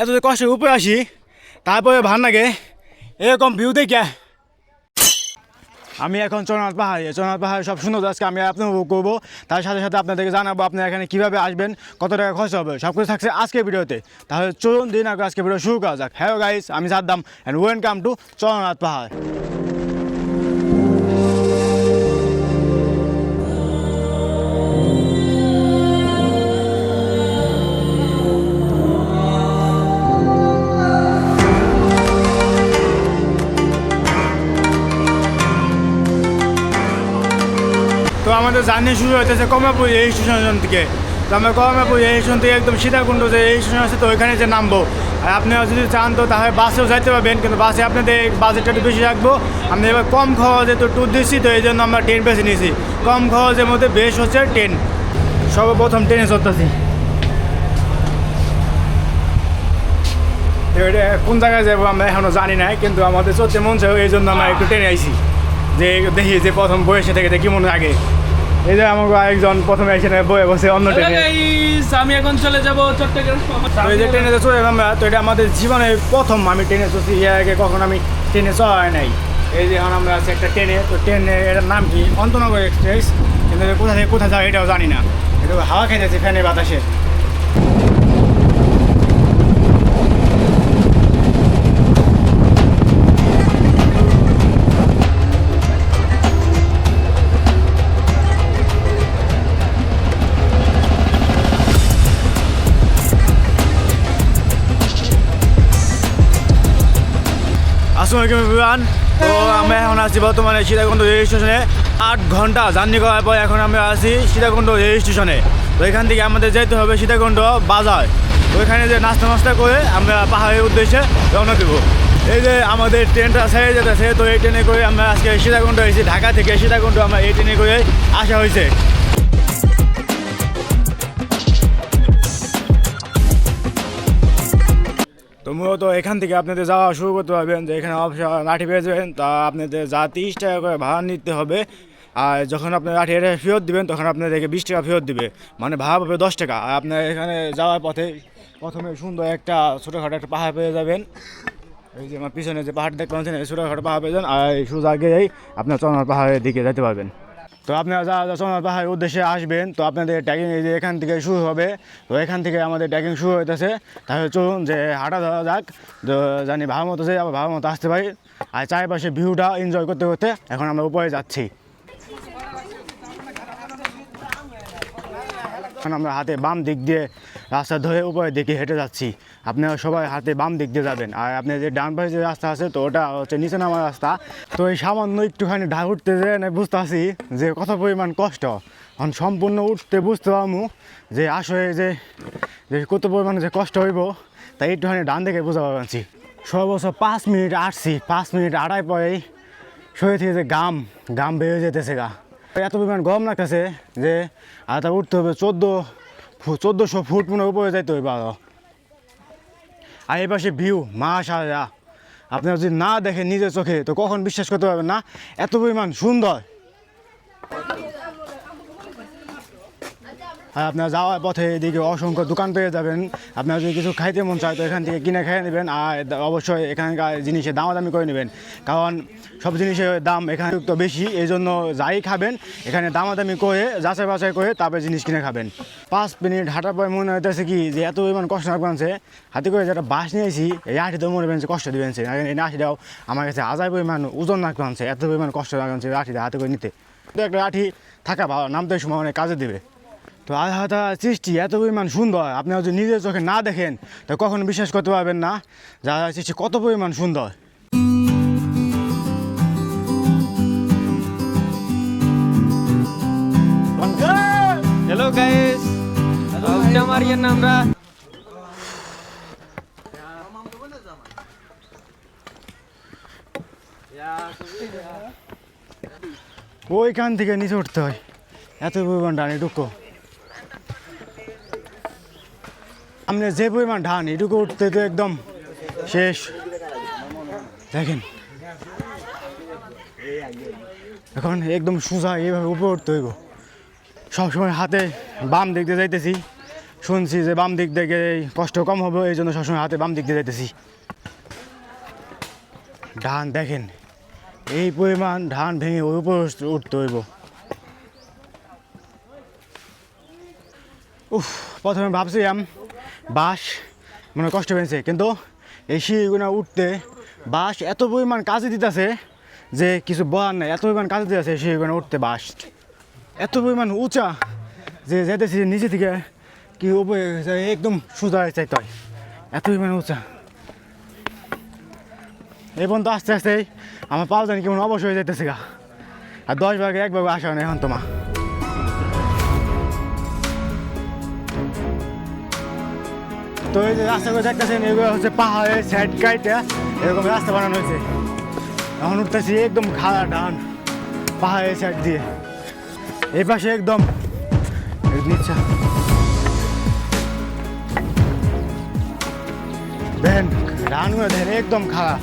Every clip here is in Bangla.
এত কষ্টের উপরে আসি, তারপরে ভালো লাগে। এরকম ভিউ দেখে। আমি এখন চরনাথ পাহাড়ে চরনাথ পাহাড়ে সব সুন্দর। আজকে আমি আপনার উপভোগ করব। তার সাথে সাথে আপনাদেরকে জানাব আপনারা এখানে কীভাবে আসবেন, কত টাকা খরচ হবে সব কিছু থাকছে আজকে ভিডিওতে। তাহলে চলুন দিন আগে আজকে ভিডিও শুরু করা যাক। হ্যাঁ গাইস আমি সাদ দাম অ্যান্ড ওয়েলকাম টু চরনাথ পাহাড়। আমাদের জার্নি শুরু হইতেছে কমলাপুর এই স্টেশন থেকে। তো আমরা কমলাপুর এই স্টেশন থেকে একদম সীতাকুণ্ড যে এই স্টেশন আছে, তো ওইখানে যে নামবো। আর আপনারা যদি চান তো তাহলে বাসেও যাইতে পারবেন, কিন্তু বাসে আপনাদের বাজেটটা একটু বেশি রাখব। আমরা এবার কম খরচে তো ট্যুর দিচ্ছি, তো এই জন্য আমরা ট্রেন বেছে নিয়েছি। কম খরচের মধ্যে বেশ হচ্ছে ট্রেন সর্বপ্রথম ট্রেনে চলতেছি তো কোন জায়গায় যাব আমরা এখনও জানি না কিন্তু আমাদের চলতে মন চাই এই জন্য আমরা একটু ট্রেনে আইছি। যে দেখি যে প্রথম বয়সে থেকে কি মনে আগে এই যে আমাকে একজন প্রথমে এসে বয়ে বসে অন্য ট্রেনে। আমি এখন চলে যাব চট্টগ্রাম এই যে ট্রেনে চলে আমরা তো এটা আমাদের জীবনে প্রথম আমি ট্রেনে চলছি এর আগে কখন আমি ট্রেনে চলা হয় নাই। এই যে এখন আমরা আছি একটা ট্রেনে তো ট্রেনে এটার নাম কি? অন্তনগর এক্সপ্রেস। কিন্তু কোথা থেকে কোথায় যাওয়া এটাও জানি না। এটা হাওয়া খেতেছে ফ্যানে বাতাসে। আসসালামু আলাইকুম এভরিওয়ান তো আমরা এখন আছি বর্তমানে সীতাকুণ্ড রেল স্টেশনে। আট ঘণ্টা জার্নি করার পর এখন আমরা আছি সীতাকুণ্ড রেল স্টেশনে। তো এখান থেকে আমাদের যেতে হবে সীতাকুণ্ড বাজার। তো এখানে যে নাস্তা নাস্তা করে আমরা পাহাড়ের উদ্দেশ্যে রওনা দেবো। এই যে আমাদের ট্রেনটা ছেড়ে যেতেছে, তো এই ট্রেনে করে আমরা আজকে সীতাকুণ্ড এসেছি। ঢাকা থেকে সীতাকুণ্ড আমরা এই ট্রেনে করে আসা হয়েছে। তো মূলত এখান থেকে আপনাদের যাওয়া শুরু করতে পারবেন যে এখানে লাঠি পেয়ে যাবেন তা আপনাদের যা তিরিশ টাকা করে ভাড়া নিতে হবে, আর যখন আপনার লাঠি এটা ফেরত দিবেন, তখন আপনাদেরকে বিশ টাকা ফেরত দেবে। মানে ভাড়া পাবে দশ টাকা। আর আপনার এখানে যাওয়ার পথে প্রথমে সুন্দর একটা ছোটোখাটো একটা পাহাড় পেয়ে যাবেন। এই যে আমার পিছনে যে পাহাড় দেখতে পাচ্ছেন, এই ছোটোখাটো পাহাড় পেয়ে যান, আর এই সোজা গিয়েই আপনার চন্দ্র পাহাড়ের দিকে যেতে পারবেন। তো আপনারা যারা চন্দ্র পাহাড়ের উদ্দেশ্যে আসবেন, তো আপনাদের ট্রেকিং এই যে এখান থেকে শুরু হবে, তো এখান থেকে আমাদের ট্রেকিং শুরু হইতেছে। তাহলে চলুন যে হাঁটা ধরা যাক। তো জানি ভালো মতো যাই আবার ভালো মতো আসতে পারি। আর চারিপাশে ভিউটা এনজয় করতে করতে এখন আমরা উপরে যাচ্ছি। এখন আমরা হাতে বাম দিক দিয়ে রাস্তা ধরে উপরের দিকে হেঁটে যাচ্ছি। আপনারা সবাই হাতে বাম দিক দিয়ে যাবেন। আর আপনি যে ডান পাশে যে রাস্তা আছে, তো ওটা হচ্ছে নিচে নামার রাস্তা। তো এই সামান্য একটুখানি ঢাক উঠতে যে বুঝতে পারছি যে কত পরিমাণ কষ্ট। এখন সম্পূর্ণ উঠতে বুঝতে পারব যে আসলে যে যে কত পরিমাণে যে কষ্ট হইব, তাই একটুখানি ডান দিকে বুঝতে পারছি সর্বোচ্চ পাঁচ মিনিট আসছি, পাঁচ মিনিট আড়াই পরেই শরীর থেকে যে গাম গাম বেরিয়ে যেতেছে গা। এত পরিমাণ গরম লাগতেছে যে, আর তা উঠতে হবে চোদ্দ চোদ্দোশো ফুট মনে উপরে যাইতে হবে আরও। আর এই পাশে ভিউ মাশাল্লাহ আপনারা যদি না দেখেন নিজের চোখে, তো কখন বিশ্বাস করতে পারবেন না? এত পরিমাণ সুন্দর। আর আপনার যাওয়ার পথে এদিকে অসংখ্য দোকান পেয়ে যাবেন। আপনার যদি কিছু খাইতে মন চায় তো এখান থেকে কিনে খেয়ে নেবেন আর অবশ্যই এখানকার জিনিসের দামাদামি করে নেবেন। কারণ সব জিনিসের দাম এখানে তো বেশি এই জন্য যাই খাবেন, এখানে দামাদামি করে, যাচাই বাছাই করে তারপরে জিনিস কিনে খাবেন। পাঁচ মিনিট হাঁটার পরে মনে হইতেছে কি যে এত পরিমাণ কষ্ট লাগছে, হাতে করে যেটা বাস নিয়েছি, এই আঠি তো মনে পেয়েছে কষ্ট দিবেন এই আঠিটাও আমার কাছে আজাই পরিমাণ ওজন না লাগছে, এত পরিমাণ কষ্ট লাগছে আঠিটা হাতে করে নিতে। একটা আঠি থাকা ভালো, নামতে সময় অনেক কাজে দেবে। তো আল্লাহ সৃষ্টি এত পরিমাণ সুন্দর। আপনি যদি নিজের চোখে না দেখেন তো কখনো বিশ্বাস করতে পারবেন না। যা সৃষ্টি কত পরিমাণ সুন্দর। হ্যালো গাইস মারিয়ে আমরা ওইখান থেকে নিচে উঠতে হয়। এত পরিমাণ ডান এটুকু আপনি যে পরিমাণ ধান, এটুকু উঠতে তো একদম শেষ। দেখেন। এখন একদম সোজা এইভাবে উপরে উঠতে হইব। সবসময় হাতে বাম দিক দিয়ে যাইতেছি। শুনছি যে বাম দিক থেকে কষ্ট কম হবে, এই জন্য সবসময় হাতে বাম দিক দিয়ে যেতেছি ধান দেখেন, এই পরিমাণ ধান ভেঙে ওই উপর উঠতে হইব। উফ, প্রথমে ভাবছিলাম বাঁশ মানে কষ্ট পেয়েছে। কিন্তু এই সিঁড়িগুলো উঠতে বাঁশ এত পরিমাণ কাজে দিতেছে যে কিছু বলার নাই। এত পরিমাণ কাজে দিতেছে সিঁড়িগুলো উঠতে বাঁশ। এত পরিমাণ উঁচা যে যেতেছি নিচে থেকে কি উপরে একদম সোজা হয়ে চাইতে হয়। এত পরিমাণ উঁচা। এই পর্যন্ত আস্তে আস্তে আমার পাও জানি কেমন অবশ্যই হয়ে যেতেছে গা। আর দশ ভাগে এক ভাগে আসা এখন তোমার। তো এই যে রাস্তাগুলো দেখতেছেন, এগুলো হচ্ছে পাহাড়ের সাইড কাইটে, এরকম রাস্তা বানানো হয়েছে। এখন উঠতেছি একদম খাড়া ডান পাহাড়ের সাইড দিয়ে। এই পাশে একদম নিচে। দেখেন ডানগুলো দেখেন একদম খাড়া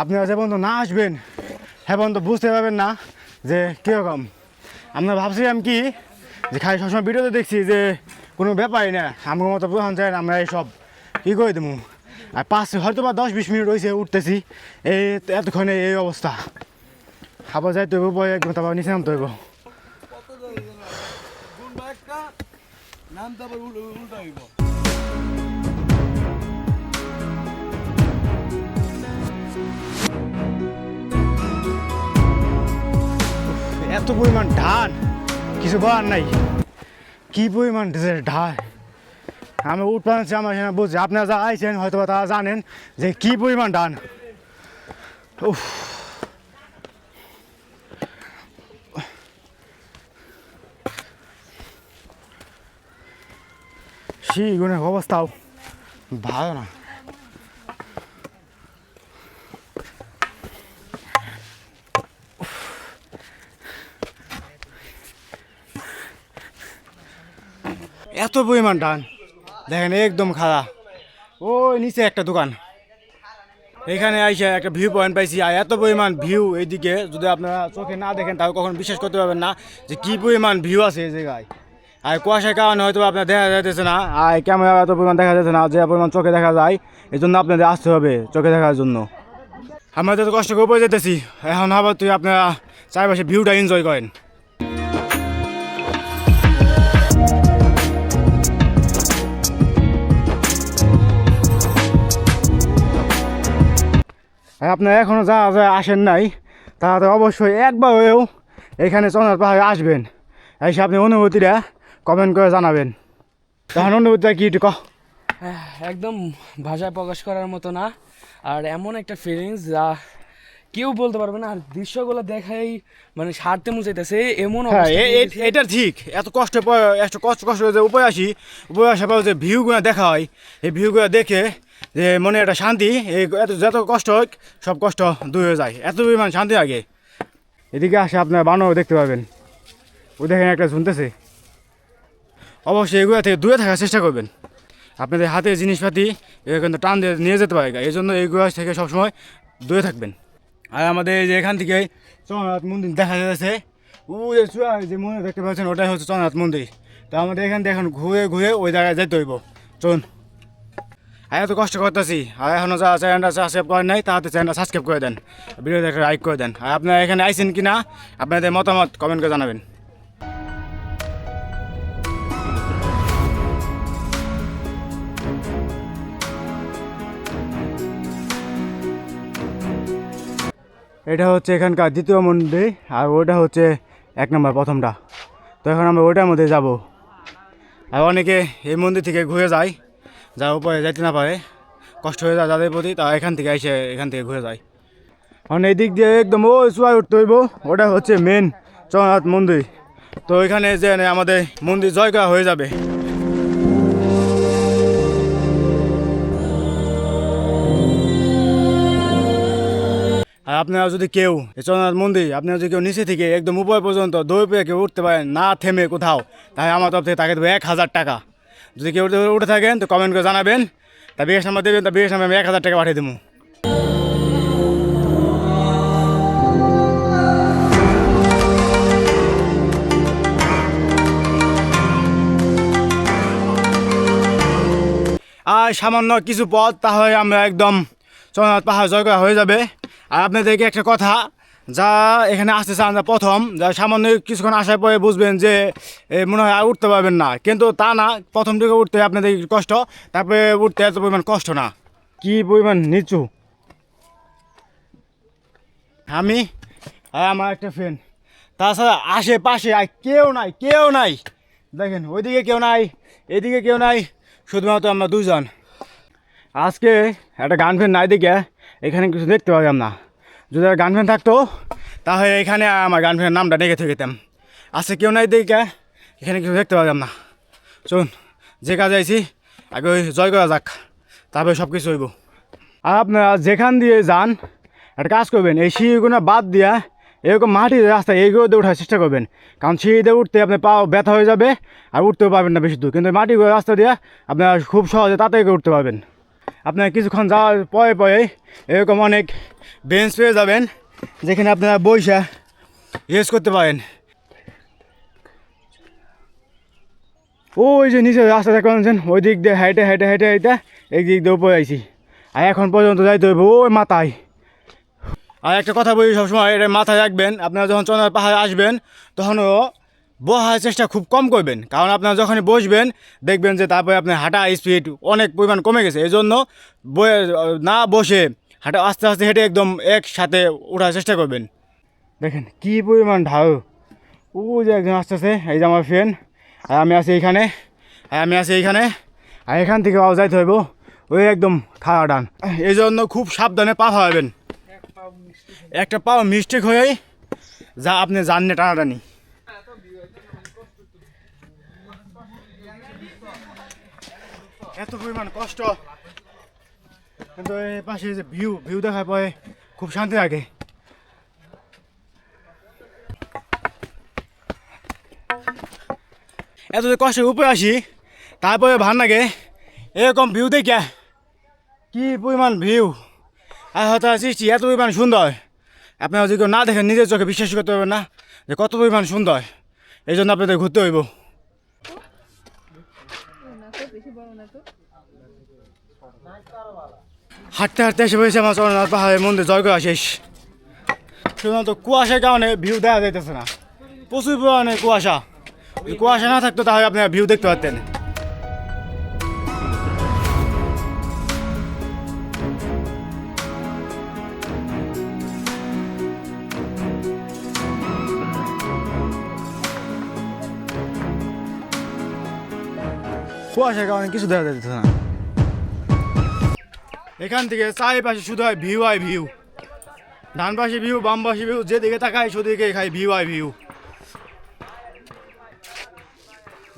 আপনারা যে পর্যন্ত না আসবেন হ্যাঁ বন্ধু বুঝতে পারবেন না যে কীরকম। আমরা ভাবছিলাম কি যে খালি সবসময় ভিডিওতে দেখছি যে কোনো ব্যাপারই না আমার মতো প্রধান চাই আমরা এইসব কী করে দেবো আর পাঁচ হয়তো বা দশ, বিশ মিনিট রয়েছে উঠতেছি, এই এতক্ষণে এই অবস্থা। আবার যাইতে হইব পরে একদম তারপর নিচে নামতে হইব। এত পরিমাণ ধান! কিছু বলার নাই। কি পরিমাণ যে ঢাল। আমি উঠপান আমার এখানে বুঝছি আপনারা যা আইছেন হয়তো বা তারা জানেন যে কি পরিমাণ ডান উফ। শিগুনের অবস্থাও ভালো না। এত পরিমাণ ধান। দেখেন, একদম খাড়া। ওই নিচে একটা দোকান। এখানে আইসা একটা ভিউ পয়েন্ট পাইছি। আর এত পরিমাণ ভিউ এইদিকে, যদি আপনারা চোখে না দেখেন, তাহলে কখনো বিশ্বাস করতে পারবেন না যে কি পরিমাণ ভিউ আছে এই জায়গায়। আর কুয়াশার কারণে হয়তো আপনার দেখা যাইতেছে না। আর ক্যামেরা এত পরিমাণ দেখা যাচ্ছে না, যে পরিমাণ চোখে দেখা যায় এই জন্য আপনাদের আসতে হবে চোখে দেখার জন্য। আমরা তো কষ্ট করে উপরে যেতেছি, এখন আবার তুই আপনারা চারপাশে ভিউটা এনজয় করেন। আপনারা এখনও যা যা আসেন নাই তারা তো অবশ্যই একবার হয়েও এখানে চন্দ্র পাহাড়ে আসবেন। এসে আপনি অনুভূতিটা কমেন্ট করে জানাবেন। তখন অনুভূতিটা কি কহ। একদম ভাষায় প্রকাশ করার মতো না। আর এমন একটা ফিলিংস যা কেউ বলতে পারবে না আর দৃশ্যগুলো দেখাই মানে সারতে মুচাইতেছে এমন হ্যাঁ এটা ঠিক। এত কষ্ট এত কষ্ট কষ্ট করে যে উপরে আসি উপরে আসার পর যে ভিউগুলো দেখা হয় এই ভিউগুলো দেখে যে মনে একটা শান্তি, এই এত, যত কষ্ট হোক, সব কষ্ট দূর হয়ে যায়। এত পরিমাণ শান্তি লাগে। এদিকে আসে আপনার বানর, দেখতে পাবেন। ও দেখেন একটা শুনতেছে। অবশ্যই এগুলো থেকে দূরে থাকার চেষ্টা করবেন। আপনাদের হাতে জিনিসপাতি কিন্তু টান দিয়ে নিয়ে যেতে পারে এই জন্য এইগুলো থেকে সবসময় দূরে থাকবেন। আর আমাদের যে এখান থেকে চন্দ্রনাথ মন্দির দেখা যাচ্ছে। ও যে চূড়া যে মন্দির দেখতে পাচ্ছেন, ওটাই হচ্ছে চন্দ্রনাথ মন্দির। তো আমাদের এখান থেকে এখন ঘুরে ঘুরে ওই জায়গায় যেতে হইব। চলুন। এত কষ্ট করতেছি। আর এখনও যা চ্যানেলটা সাবস্ক্রাইব করেন নাই তাহলে চ্যানেলটা সাবস্ক্রাইব করে দেন ভিডিওতে একটা লাইক করে দেন। আর আপনারা এখানে আইছেন কি না আপনাদের মতামত কমেন্ট করে জানাবেন। এটা হচ্ছে এখানকার দ্বিতীয় মন্দির, আর ওটা হচ্ছে এক নম্বর প্রথমটা। তো এখন আমরা ওটার মধ্যে যাব। আর অনেকে এই মন্দির থেকে ঘুরে যায়। যার উপরে যাইতে না পারে, কষ্ট হয়ে যায় যাদের প্রতি তারা এখান থেকে এসে এখান থেকে ঘুরে যায়। এখন এই দিক দিয়ে একদম ওই চুয়ায় উঠতে হইব, ওটা হচ্ছে মেন জগন্নাথ মন্দির। তো এখানে যে আমাদের মন্দির জয় করা হয়ে যাবে। আর আপনারা যদি কেউ জগন্নাথ মন্দির, আপনারা যদি কেউ নিচে থেকে একদম উপর পর্যন্ত দৌড় পেয়ে কেউ উঠতে পারেন, না থেমে কোথাও, তাহলে আমার তরফ থেকে তাকে দেবো এক হাজার টাকা। যদি কেউ উঠে থাকেন, তো কমেন্ট করে জানাবেন। তা বিকাশ নাম্বার দেবেন, তা বিকাশ নাম্বার আমি এক হাজার টাকা পাঠিয়ে দেবো। আর সামান্য কিছু পথ, তাহলে আমরা একদম চন্দ্রনাথ পাহাড় জয় করা হয়ে যাবে। আর আপনাদেরকে একটা কথা যা এখানে আসতে চান যা প্রথম যা সামান্য কিছুক্ষণ আসার পরে বুঝবেন যে মনে হয় আর উঠতে পারবেন না। কিন্তু তা না প্রথম দিকে উঠতে আপনাদের কষ্ট তারপরে উঠতে এত পরিমাণ কষ্ট না। কি পরিমাণ নিচু? আমি আর আমার একটা ফ্রেন্ড তাছাড়া আশেপাশে আর কেউ নাই কেউ নাই। দেখেন ওইদিকে কেউ নাই এদিকে কেউ নাই শুধুমাত্র আমরা দুজন। আজকে একটা গান ফ্যান নাই দিকে এখানে কিছু দেখতে পারলাম না যদি গান ফ্যান থাকতো, তাহলে এখানে আমার গান ফ্যানের নামটা ডেকে থেকেতাম আজকে কেউ নাই দিকে এখানে কিছু দেখতে পারলাম না। চলুন, যে কাজে আইছি, আগে ওই জয় করা যাক, তারপরে সব কিছু হইব। আর আপনারা যেখান দিয়ে যান, একটা কাজ করবেন, এই সিঁড়িগুলো বাদ দিয়া এরকম মাটির রাস্তা এইগুলোতে ওঠার চেষ্টা করবেন। কারণ সিঁড়িতে উঠতে আপনার পা ব্যথা হয়ে যাবে আর উঠতেও পারবেন না বেশি দূর। কিন্তু মাটির রাস্তা দিয়ে আপনারা খুব সহজে তাড়াতাড়ি উঠতে পারবেন। আপনারা কিছুক্ষণ যাওয়ার পরে পরে এরকম অনেক বেঞ্চ পেয়ে যাবেন, যেখানে আপনারা বইসা রেস করতে পারেন। ওই যে নিচে রাস্তা দেখা পাচ্ছেন, ওই দিক দিয়ে হাইটে হাইটে হাইটে হাইটে এই দিক দিয়ে উপরে আইছি। আর এখন পর্যন্ত যাইতে হইব ওই মাথায়। আর একটা কথা বলি সবসময়, এটা মাথায় রাখবেন, আপনারা যখন চন্দ্রার পাহাড়ে আসবেন তখনও বসার চেষ্টা খুব কম করবেন। কারণ আপনারা যখনই বসবেন, দেখবেন যে তারপরে আপনার হাঁটা স্পিড অনেক পরিমাণ কমে গেছে। এই জন্য না বসে হাঁটা আস্তে আস্তে হেঁটে একদম একসাথে ওঠার চেষ্টা করবেন। দেখেন কি পরিমাণ ঢাউ ও যে একজন আস্তে এই যে আমার ফ্রেন্ড আর আমি আছি এইখানে আর আমি আছি এইখানে আর এখান থেকে আবার যাইতে হইব। ওই একদম খাওয়া ডান। এই জন্য খুব সাবধানে পা ফাওয়াবেন একটা পাও মিস্টেক হয়েই যা আপনি জাননে টানাটানি। এত পরিমাণ কষ্ট। কিন্তু এই পাশে যে ভিউ ভিউ দেখার পরে খুব শান্তি লাগে। এত যে কষ্টের উপরে আসি, তারপরে ভালো লাগে, এরকম ভিউ দেখে কি পরিমাণ ভিউ আর হয়তো সৃষ্টি এত পরিমাণ সুন্দর। আপনারা যদি কেউ না দেখেন, নিজের চোখে বিশ্বাস করতে পারবেন না যে কত পরিমাণ সুন্দর। এই জন্য আপনাদের ঘুরতে হইব। হাঁটতে হাঁটতে এসে পড়েছে আমার চরণনাথ পাহাড়ের মন্দির জয় করা শেষ শুধুমাত্র কুয়াশার কারণে ভিউ দেখা যাইতেছে না প্রচুর পরিমাণে কুয়াশা কুয়াশা না থাকতো তাহলে আপনারা ভিউ দেখতে পারতেন কুয়াশার কারণে কিছু দেখা যাচ্ছে না এখান থেকে চারিপাশে শুধু হয় ভিউ হয় ভিউ ডান পাশে ভিউ বাম পাশে ভিউ যেদিকে তাকাই সেদিকে খাই ভিউ হয় ভিউ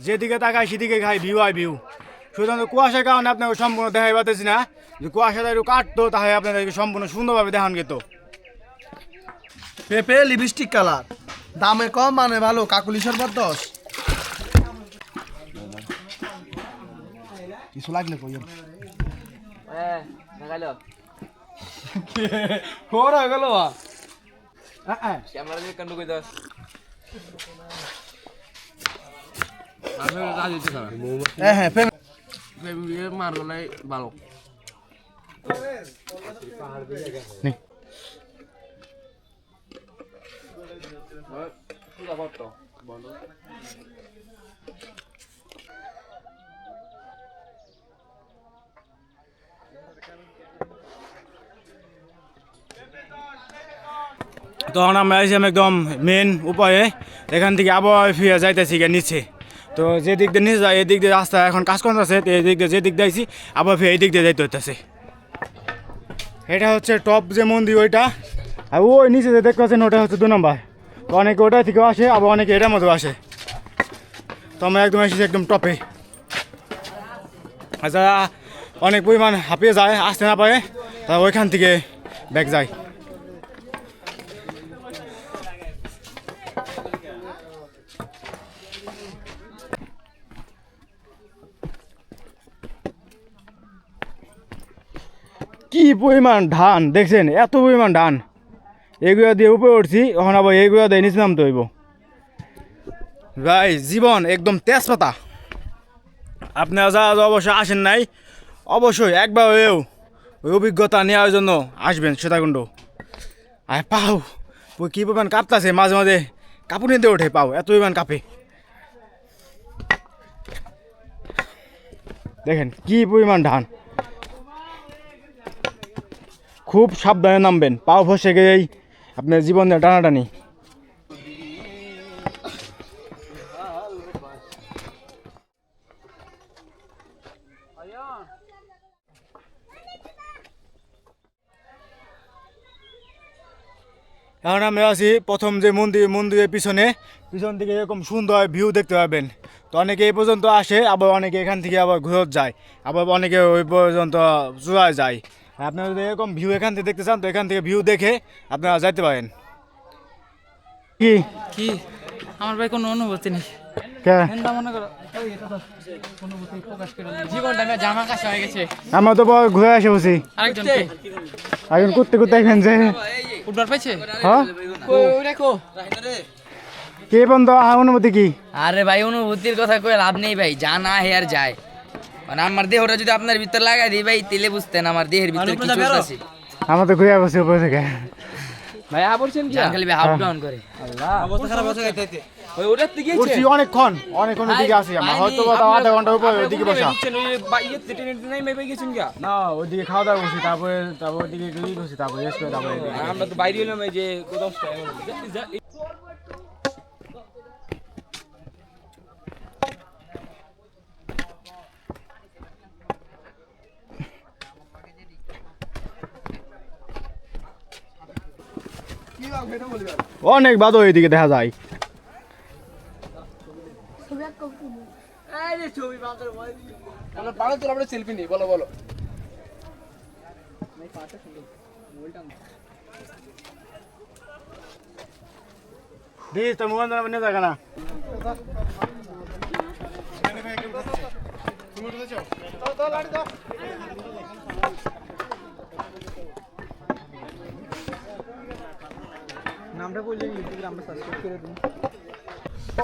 যেদিকে তাকায় সেদিকে খাই ভিউ হয় ভিউ শুধুমাত্র কুয়াশার কারণে আপনাকে সম্পূর্ণ দেখাই পাতেছি না। যে কুয়াশাটা একটু কাটতো তাহলে আপনাদেরকে সম্পূর্ণ সুন্দরভাবে দেখান যেত। পেঁপে লিপস্টিক কালার দামে কম মানে ভালো। কাকুলি শরবত দশ। কিছু লাগলে কই হ্যাঁ দেখাইলো খোরা গেল ক্যামেরা দিয়ে কান্ড কই দাস আমি রাজি হ্যাঁ হ্যাঁ ভালো তখন আমরা এসেছিলাম একদম মেন উপায়ে এখান থেকে আবহাওয়া ফিরে যাইতেছি গিয়ে নিচে। তো যে দিক দিয়ে নিচে যায় এদিক দিয়ে রাস্তা এখন কাজ করতেছে, তো এই দিক দিয়ে যে দিক দিয়ে আইছি, আবার ফিরে এই দিক দিয়ে যাইতে হইতেছে। এটা হচ্ছে টপ যে মন্দির, ওইটা। আর ওই নিচে যে দেখতে পাচ্ছেন, ওটা হচ্ছে দু নম্বর। তো অনেকে ওটা থেকেও আসে, আবার অনেকে এটার মধ্যেও আসে। তো আমরা একদম এসেছি একদম টপে আর যারা অনেক পরিমাণ হাঁপিয়ে যায়, আসতে না পারে তারা ওইখান থেকে ব্যাগ যায় পরিমাণ ধান, দেখছেন? এত পরিমাণ ধান। এগুলো দিয়ে উপরে উঠছি, এখন আবার এগুলো দিয়ে নিচে নামতে হইব। ভাই জীবন একদম তেজপাতা। আপনারা যারা অবশ্য আসেন নাই, অবশ্যই একবার হয়েও ওই অভিজ্ঞতা নেওয়ার জন্য আসবেন সীতাকুণ্ড। আর পাও ওই কী পরিমাণ কাঁপতাছে, মাঝে মাঝে কাঁপুনি দিয়ে ওঠে, পাও, এত পরিমাণ কাঁপে। দেখেন, কি পরিমাণ ধান। খুব সাবধানে নামবেন, পাও ফসে গেলেই আপনার জীবনের টানাটানি। এখন আমরা আছি প্রথম যে মন্দির, মন্দিরের পিছনে। পিছন থেকে এরকম সুন্দর ভিউ দেখতে পাবেন। তো অনেকে এই পর্যন্ত আসে, আবার অনেকে এখান থেকে আবার ঘুরত যায়। আবার অনেকে ওই পর্যন্ত চূড়ায় যায়। আপনারা যদি এরকম ভিউ এখান থেকে দেখতে চান তো এখান থেকে ভিউ দেখে আপনারা যাইতে পারেন। কি? কি? আমার ভাই কোনো অনুভূতি নেই। কে? চিন্তা অনুভূতি প্রকাশ করে জীবনটা আমার জামা কাছে হয়ে গেছে। আমরা তো ঘুরে আসে বসি। করতে করতে এখান যে উঠবার পাইছে? হ্যাঁ? দেখো কে? বন্ধ আহ, অনুমতি কি? আরে ভাই অনুভূতির কথা কয়ে লাভ নেই ভাই যা না হে আর যায়। মানে আমার দেহটা যদি আপনার ভিতর লাগাই দিই ভাই তেলে বুঝতেন আমার দেহের ভিতরে কি চলতেছে আমরা তো ঘুরে বসে উপরে থেকে। ভাই আবরছেন কি? খালি হাফ ডাউন করে। ওই ওটার থেকে উঠছি অনেকক্ষণ অনেকক্ষণ ওইদিকে আসি আমরা। হয়তো বা তাও আধা ঘণ্টা উপরে ওইদিকে বসা। না ওইদিকে খাওয়া দাওয়া করছি তারপরে তারপর ওইদিকে ই করছি তারপরে রেস্ট করে তারপরে আমরা তো বাইরে এলাম এই যে কোথাও অনেক বাদও এইদিকে দেখা যায় সেলফি নেই বলো বলো দিস তো মোবাইল নাম্বার নিয়ে দেখা না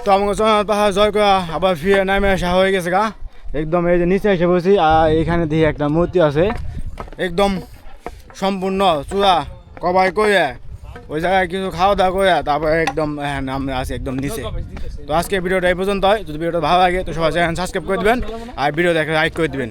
তো আমাকে পাহাড় জয় করা আবার ফিরে নামে আসা হয়ে গেছে গা। একদম এই যে নিচে এসে বসি, আর এখানে দিয়ে একটা মূর্তি আছে। একদম সম্পূর্ণ চূড়া, কবাই করে ওই জায়গায় কিছু খাওয়া দাওয়া করে তারপরে একদম হ্যাঁ আমরা আছি একদম নিচে। তো আজকে ভিডিওটা এই পর্যন্ত হয় যদি ভিডিওটা ভালো লাগে, তো সবাই সাবস্ক্রাইব করে দিবেন, আর ভিডিও দেখে লাইক করে দিবেন।